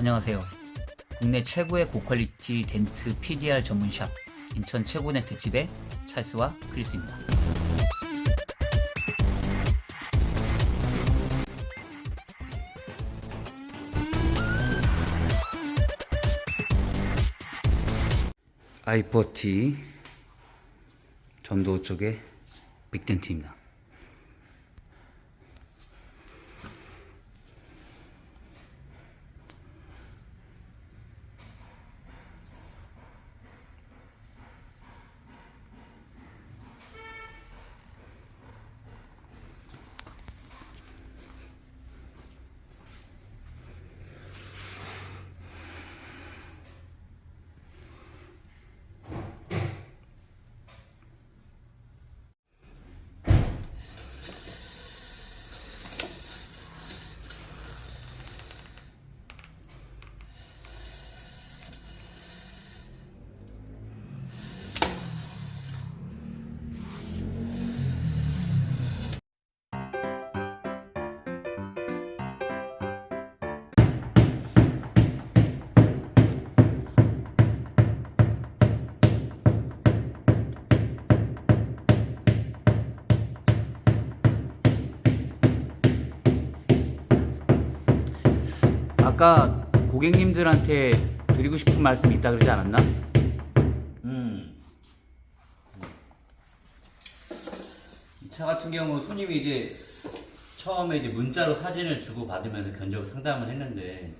안녕하세요. 국내 최고의 고퀄리티 덴트 PDR 전문샵 인천 최고네 특집의 찰스와 크리스입니다. 아이포티 전도 쪽의 빅덴트입니다. 아까 고객님들한테 드리고 싶은 말씀이 있다 그러지 않았나? 음. 이 차 같은 경우 손님이 이제 처음에 이제 문자로 사진을 주고 받으면서 견적 상담을 했는데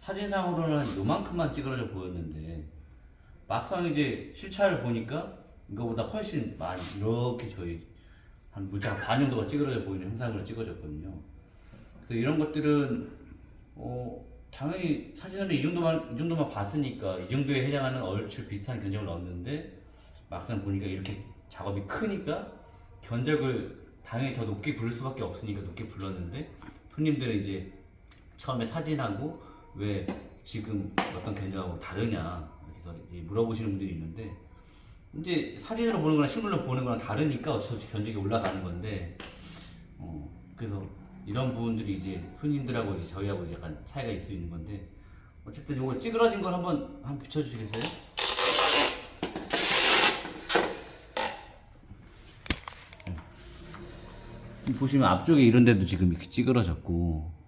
사진상으로는 요만큼만 찌그러져 보였는데 막상 이제 실차를 보니까 이거보다 훨씬 많이 이렇게 저희 한 물자가 반 정도가 찌그러져 보이는 형상으로 찍어졌거든요. 그래서 이런 것들은 어 당연히 사진으로 이 정도만 이 정도만 봤으니까 이 정도에 해당하는 얼추 비슷한 견적을 넣었는데 막상 보니까 이렇게 작업이 크니까 견적을 당연히 더 높게 부를 수밖에 없으니까 높게 불렀는데 손님들은 이제 처음에 사진하고 왜 지금 어떤 견적하고 다르냐 그래서 물어보시는 분들이 있는데 이제 사진으로 보는 거랑 실물로 보는 거랑 다르니까 어쩔 수 없이 견적이 올라가는 건데 어 그래서 이런 부분들이 이제 손님들하고 이제 저희하고 약간 차이가 있을 수 있는 건데 어쨌든 이거 찌그러진 걸 한번 한번 비춰주시겠어요? 음. 보시면 앞쪽에 이런 데도 지금 이렇게 찌그러졌고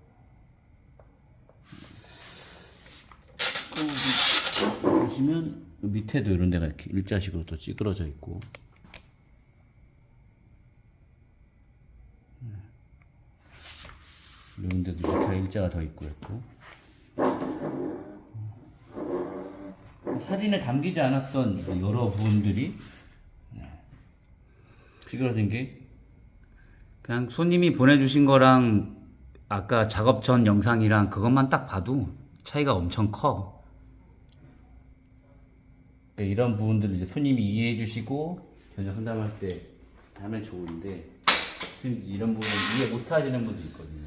보시면 밑에도 이런 데가 이렇게 일자식으로 또 찌그러져 있고. 이런 데도 밑에 일자가 더 있고 있고 사진에 담기지 않았던 여러 부분들이 네, 찌그러진 게 그냥 손님이 보내주신 거랑 아까 작업 전 영상이랑 그것만 딱 봐도 차이가 엄청 커. 네, 이런 부분들을 이제 손님이 이해해 주시고 견적 상담할 때 하면 좋은데 이런 부분 이해 못 하시는 분도 있거든요.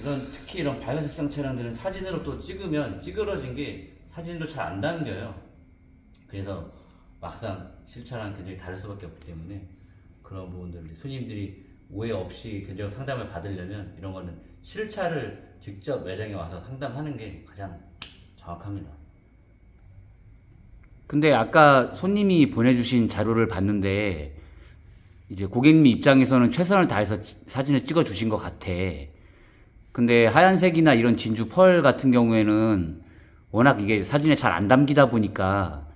이런 특히 이런 밝은 색상 차량들은 사진으로 또 찍으면 찌그러진 게 사진도 잘 안 담겨요. 그래서 막상 실차랑 견적이 다를 수밖에 없기 때문에 그런 부분들을 손님들이 오해 없이 견적 상담을 받으려면 이런 거는 실차를 직접 매장에 와서 상담하는 게 가장 정확합니다. 근데 아까 손님이 보내주신 자료를 봤는데 이제 고객님 입장에서는 최선을 다해서 지- 사진을 찍어 주신 것 같아. 근데 하얀색이나 이런 진주 펄 같은 경우에는 워낙 이게 사진에 잘 안 담기다 보니까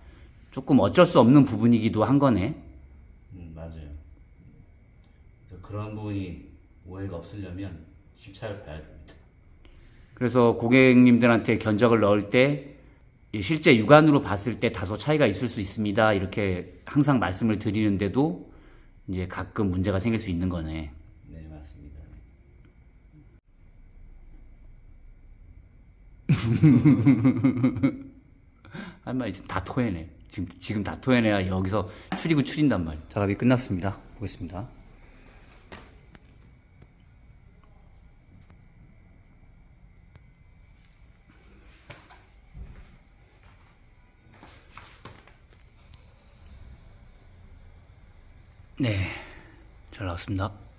조금 어쩔 수 없는 부분이기도 한 거네. 음, 맞아요. 그래서 그런 부분이 오해가 없으려면 실차를 봐야 됩니다. 그래서 고객님들한테 견적을 넣을 때이 실제 육안으로 봤을 때 다소 차이가 있을 수 있습니다. 이렇게 항상 말씀을 드리는데도 이제 가끔 문제가 생길 수 있는 거네. 네, 맞습니다. 할 말 있으면 다 토해내. 지금, 지금 다 토해내야 여기서 추리고 추린단 말이야. 작업이 끝났습니다. 보겠습니다. 네, 잘 나왔습니다.